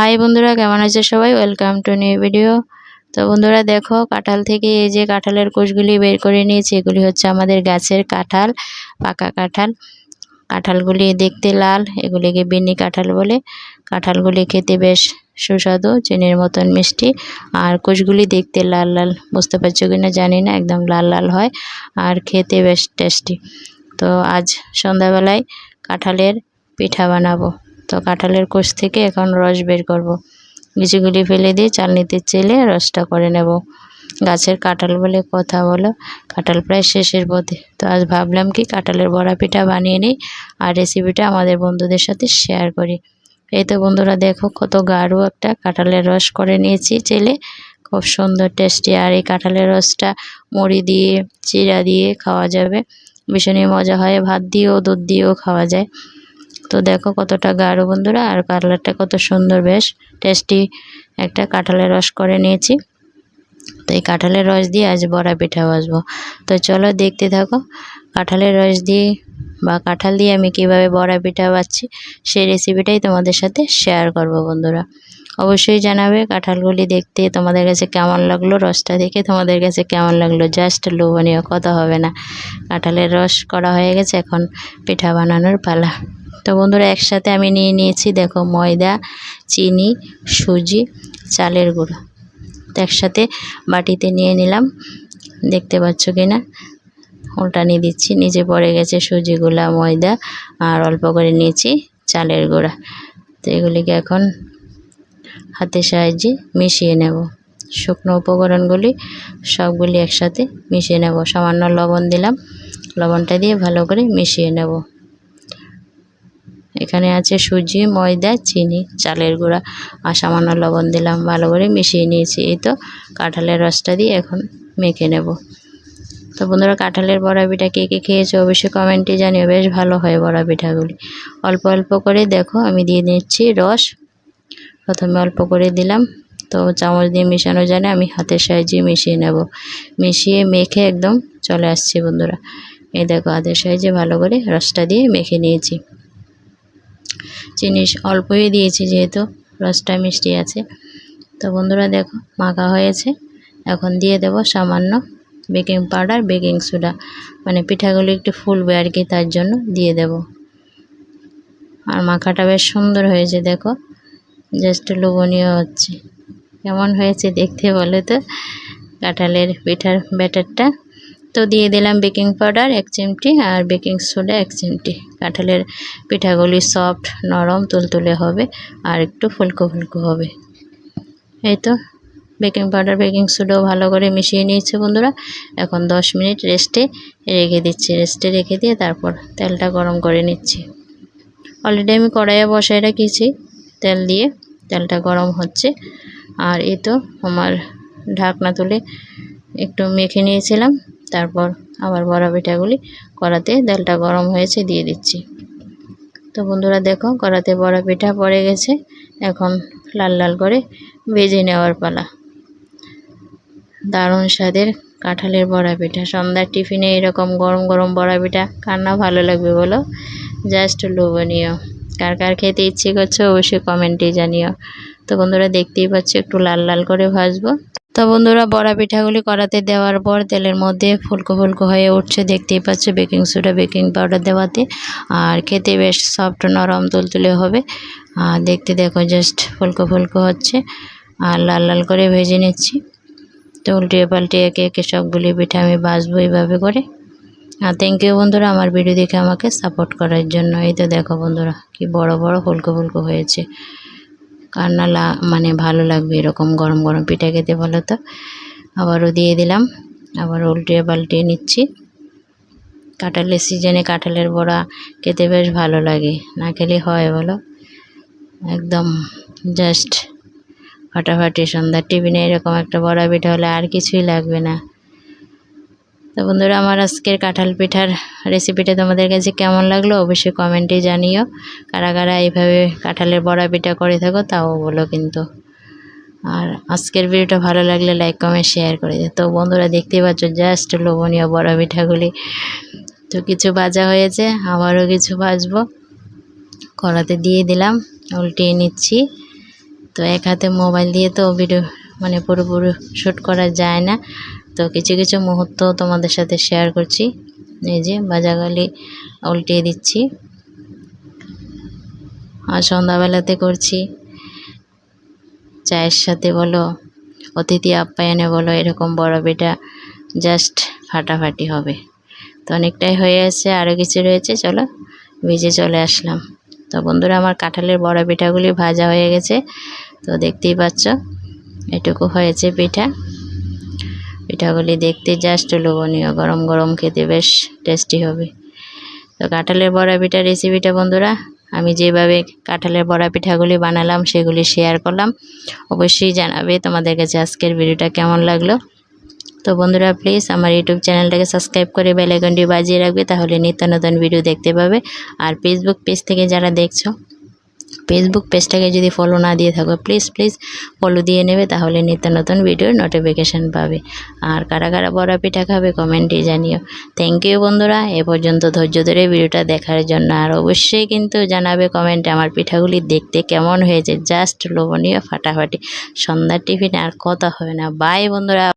High বন্ধুরা, কেমন আছে সবাই? ওয়েলকাম টু নিউ ভিডিও তো বন্ধুরা, দেখো, কাঁঠাল থেকে এই যে কাঁঠালের কোষগুলি বের করে নিয়েছি, এগুলি হচ্ছে আমাদের গাছের কাঁঠাল, পাকা কাঁঠাল। কাঁঠালগুলি দেখতে লাল, এগুলিকে বিনি কাঁঠাল বলে। কাঁঠালগুলি খেতে বেশ সুস্বাদু, চিনির মতন মিষ্টি। আর কোষগুলি দেখতে লাল লাল, বুঝতে পারছ কি না জানি না, একদম লাল লাল হয়, আর খেতে বেশ টেস্টি তো আজ সন্ধ্যাবেলায় কাঁঠালের পিঠা বানাবো। তো কাঁঠালের কোষ থেকে এখন রস বের করব। বিচিগুলি ফেলে দিয়ে চালনিতে চেলে রসটা করে নেব। গাছের কাঁঠাল বলে কথা বলো। কাঁঠাল প্রায় শেষের পথে। তো আজ ভাবলাম কি কাঁঠালের বড়া পিঠা বানিয়ে নিই আর রেসিপিটা আমাদের বন্ধুদের সাথে শেয়ার করি। এই তো বন্ধুরা দেখো কত গাঢ় একটা কাঁঠালের রস করে নিয়েছি চেলে। খুব সুন্দর টেস্টি আর এই কাঁঠালের রসটা মুড়ি দিয়ে, চিরা দিয়ে খাওয়া যাবে। ভীষণই মজা হয়। ভাত দিয়েও, দুধ দিয়েও খাওয়া যায়। তো দেখো কতটা গাঢ় বন্ধুরা, আর কালারটা কত সুন্দর বেশ। টেস্টি একটা কাঁঠালের রস করে নিয়েছি। তো এই কাঁঠালের রস দিয়ে আজ বড়া পিঠা বাসবো। তো চলো দেখতে থাকো, কাঁঠালের রস দিয়ে বা কাঁঠাল দিয়ে আমি কীভাবে বড়া পিঠা বাচ্ছি সেই রেসিপিটাই তোমাদের সাথে শেয়ার করব বন্ধুরা। অবশ্যই জানাবে কাঁঠালগুলি দেখতে তোমাদের কাছে কেমন লাগল, রসটা দেখে তোমাদের কাছে কেমন লাগল। জাস্ট লোভনীয়, কথা হবে না। কাঁঠালের রস করা হয়ে গেছে, এখন পিঠা বানানোর পালা। তো বন্ধুরা, একসাথে আমি নিয়ে নিয়েছি, দেখো ময়দা, চিনি, সুজি, চালের গুঁড়ো। তো একসাথে বাটিতে নিয়ে নিলাম, দেখতে পাচ্ছ কি না নিয়ে দিচ্ছি, নিচে পড়ে গেছে সুজিগুলা, ময়দা, আর অল্প করে নিয়েছি চালের গুঁড়া। তো এগুলিকে এখন হাতের সাহায্যে মিশিয়ে নেব। শুকনো উপকরণগুলি সবগুলি একসাথে মিশিয়ে নেব। সামান্য লবণ দিলাম, লবণটা দিয়ে ভালো করে মিশিয়ে নেব। এখানে আছে সুজি, ময়দা, চিনি, চালের গুঁড়া আর সামান্য লবণ দিলাম, ভালো করে মিশিয়ে নিয়েছি। এই তো কাঁঠালের রসটা দিয়ে এখন মেখে নেব। তো বন্ধুরা, কাঁঠালের বড়া পিঠা কে কে খেয়েছে অবশ্যই কমেন্টে জানিও, বেশ ভালো হয় বড়া পিঠাগুলি। অল্প অল্প করে দেখো, আমি দিয়ে নিচ্ছি রস। প্রথমে অল্প করে দিলাম, তো চামচ দিয়ে মেশানো জানে, আমি হাতের সাহায্যে মিশিয়ে নেব। মিশিয়ে মেখে একদম চলে আসছি বন্ধুরা। এই দেখো, হাতের সাহায্যে ভালো করে রসটা দিয়ে মেখে নিয়েছি। চিনি অল্পই দিয়েছি যেহেতু, রসটা মিষ্টি আছে। তো বন্ধুরা দেখো, মাখা হয়েছে। এখন দিয়ে দেব সামান্য বেকিং পাউডার বেকিং সোডা মানে পিঠাগুলি একটু ফুলবে আর কি, তার জন্য দিয়ে দেব। আর মাখাটা বেশ সুন্দর হয়েছে, দেখো। জাস্ট লোভনীয় হচ্ছে। কেমন হয়েছে দেখতে বলে তো? কাঁঠালের পিঠার ব্যাটারটা। তো দিয়ে দিলাম বেকিং পাউডার এক চিমটি আর বেকিং সোডা এক চিমটি। কাঁঠালের পিঠাগুলি সফট নরম, তুলতুলে হবে আর একটু ফুলকো ফুলকো হবে। এই তো, বেকিং পাউডার, বেকিং সোডাও ভালো করে মিশিয়ে নিয়েছে বন্ধুরা। এখন দশ মিনিট রেস্টে রেখে দিচ্ছি। রেস্টে রেখে দিয়ে তারপর তেলটা গরম করে নিচ্ছি। অলরেডি আমি কড়াইয়ে বসায় রাখিয়েছি তেল দিয়ে। তেলটা গরম হচ্ছে। আর এ তো আমার ঢাকনা তুলে একটু মেখে নিয়েছিলাম। তারপর আবার বড়া পিঠাগুলি কড়াতে তেলটা গরম হয়েছে দিয়ে দিচ্ছি। তো বন্ধুরা দেখো কড়াতে বড়া পিঠা পড়ে গেছে, এখন লাল লাল করে ভেজে নেওয়ার পালা। দারুণ স্বাদের কাঁঠালের বড়া পিঠা। সন্ধ্যার টিফিনে এরকম গরম গরম বড়া পিঠা কার না ভালো লাগবে বলো? জাস্ট লোভনীয়। কার কার খেতে ইচ্ছে করছে অবশ্যই কমেন্টে জানিও। তো বন্ধুরা দেখতেই পাচ্ছ একটু লাল লাল করে ভাজবো। তো বন্ধুরা, বড়া পিঠাগুলি কড়াতে দেওয়ার পর তেলের মধ্যে ফুলকো ফুলকো হয়ে উঠছে। দেখতেই পাচ্ছ বেকিং সোডা বেকিং পাউডার দেওয়াতে। আর খেতে বেশ সফট নরম, তুলতুলে হবে। আর দেখতে দেখো জাস্ট ফুলকো ফুলকো হচ্ছে। আর লাল লাল করে ভেজে নিচ্ছি। তো উল্টিয়ে পাল্টিয়ে একে একে সবগুলি পিঠা আমি বাসবো এইভাবে করে। আর থ্যাংক ইউ বন্ধুরা, আমার ভিডিও দেখে আমাকে সাপোর্ট করার জন্য। এই তো দেখো বন্ধুরা, কি বড় বড় ফুলকো ফুলকো হয়েছে। কার না মানে ভালো লাগবে এরকম গরম গরম পিঠা খেতে বলো তো। আবারও দিয়ে দিলাম, আবার উল্টিয়ে পাল্টিয়ে নিচ্ছি। কাঁঠালের সিজনে কাঁঠালের বড়া খেতে বেশ ভালো লাগে, না খেলে হয় বলো? একদম জাস্ট ফাটাফাটি সন্ধ্যার টিফিনে এরকম একটা বড়া পিঠা হলে আর কিছুই লাগবে না। তো বন্ধুরা, আমার আজকের কাঁঠাল পিঠার রেসিপিটা তোমাদের কাছে কেমন লাগল অবশ্যই কমেন্টে জানিও। কারা কারা এইভাবে কাঁঠালের বড়া পিঠা করে থাকো, তাও বলো কিন্তু। আর আজকের ভিডিওটা ভালো লাগলে লাইক কমেন্ট শেয়ার করে দিও। তো বন্ধুরা, দেখতেই পাচ্ছ জাস্ট লোভনীয় বড়া পিঠাগুলি। তো কিছু ভাজা হয়েছে, আবারও কিছু ভাজবো। কড়াতে দিয়ে দিলাম, উল্টিয়ে নিচ্ছি। তো এক হাতে মোবাইল দিয়ে তো ভিডিও মানে পুরোপুরি শ্যুট করা যায় না। তো কিছু কিছু মুহূর্ত তোমাদের সাথে শেয়ার করছি। এই যে ভাজাগালি উল্টিয়ে দিচ্ছি। আর সন্ধ্যাবেলাতে করছি। চায়ের সাথে বলো, অতিথি আপ্যায়নে বলো, এরকম বড় বেটা জাস্ট ফাটাফাটি হবে। তো অনেকটাই হয়ে আছে আরও কিছু রয়েছে, চলো ভিজে চলে আসলাম। তো বন্ধুরা, আমার কাঁঠালের বড় পিঠাগুলি ভাজা হয়ে গেছে। তো দেখতেই পাচ্ছ, এটুকু হয়েছে পিঠা। পিঠাগুলি দেখতে জাস্ট লোভনীয়। গরম গরম খেতে বেশ টেস্টি হবে। তো কাঁঠালের বড়া পিঠা রেসিপিটা বন্ধুরা, আমি যেভাবে কাঁঠালের বড়া পিঠাগুলি বানালাম, সেগুলি শেয়ার করলাম। অবশ্যই জানাবে তোমাদের কাছে আজকের ভিডিওটা কেমন লাগল। তো বন্ধুরা প্লিজ আমার ইউটিউব চ্যানেলটাকে সাবস্ক্রাইব করে বেল আইকনটি বাজিয়ে রাখবে, তাহলে নিত্য নতুন ভিডিও দেখতে পাবে। আর ফেসবুক পেজ থেকে যারা দেখছ ফেসবুক পেজটাকে যদি ফলো না দিয়ে থাকো প্লিজ প্লিজ ফলো দিয়ে নেবে, তাহলে নিত্য নতুন ভিডিওর নোটিফিকেশান পাবে। আর কারা কারা বড়া পিঠা খাবে কমেন্টে জানিও। থ্যাংক ইউ বন্ধুরা, এ পর্যন্ত ধৈর্য ধরে ভিডিওটা দেখার জন্য। আর অবশ্যই কিন্তু জানাবে কমেন্টে আমার পিঠাগুলি দেখতে কেমন হয়েছে জাস্ট লোভনীয় ফাটাফাটি। সন্ধ্যার টিফিন আর কথা হবে না। বাই বন্ধুরা।